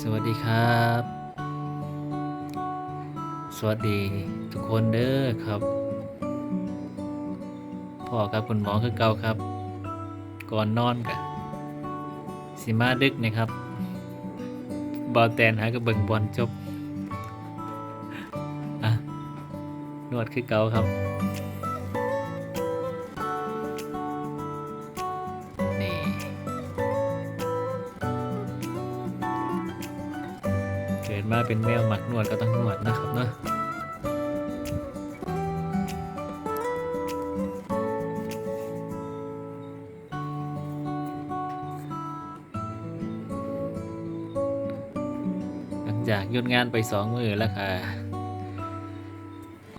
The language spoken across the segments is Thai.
สวัสดีครับ สวัสดีทุกคนเด้อครับ พ่อกับคุณหมอคือเก่าครับ ก่อนนอนกะสิมาดึกนะครับบอลแตนหากระเบิงบอลจบ อะ นวดคือเก่าครับ เกิดมาเป็นแมวหมักนวดก็ต้องนวดนะครับเนาะหลังจากยุดงานไปสองมือแล้วค่ะ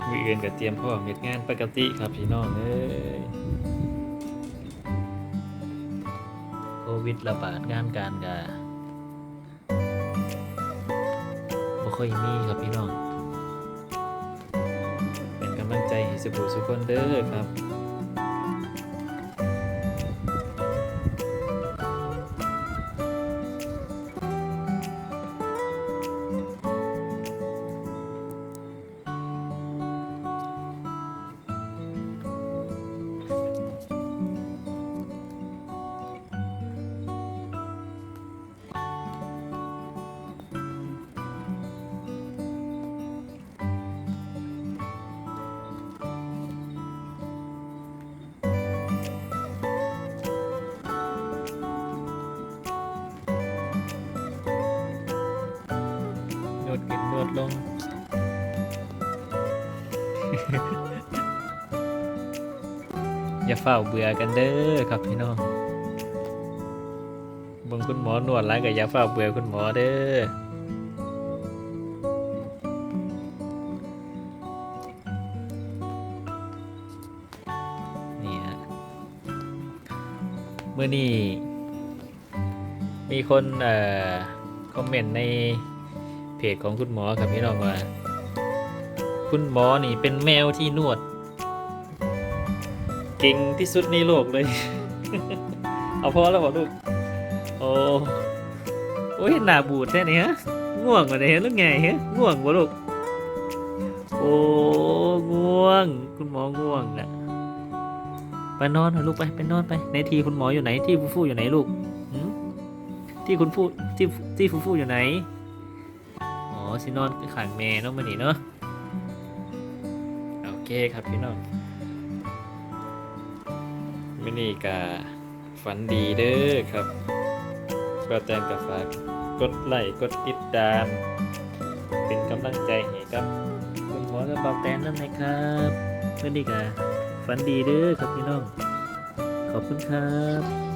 มืออื่นก็เตรียมพร้อเฮ็ดงานปกติครับพี่น้องเอ้ยโควิดระบาดงานการกา อยมีครับพี่น้อง เป็นกำลังใจให้สุขุสุขคนเด้อครับ ดลง อย่าเฝ้าเบื่อกันเด้อครับพี่น้องบิ่งคุณหมอนวดแล้วก็อย่าเฝ้าเบื่อคุณหมอเด้อนี่ฮะเมื่อนี้มีคนเอ่อคอมเมนต์ใน จของคุณหมอครับพี่น้องว่า คุณหมอนี่เป็นแมวที่นวด เก่งที่สุดในโลกเลย เอาพอแล้วบอลูก โอ้โอ้ยหน้าบูดแค่นี้ฮะง่วงกว่านี้หรือไงฮะง่วงวะลูก โอ้ง่วง คุณหมอง่วงนะไปนอนเถอะลูกไปไปนอนไปในทีคุณหมออยู่ไหนที่ฟูฟูอยู่ไหนลูกที่คุณฟูที่ที่ฟูฟูอยู่ไหน สินอนขังแม่เนาะมันนี่เนาะโอเคครับพี่น้องมินี่กาฝันดีเด้อครับก็แจงกับฝากกดไลค์กดติดตาม เป็นกำลังใจให้ครับคุณหมอกับเบาแตนนั่นนะครับมินี่กาฝันดีเด้อครับพี่น้อง ขอบคุณครับ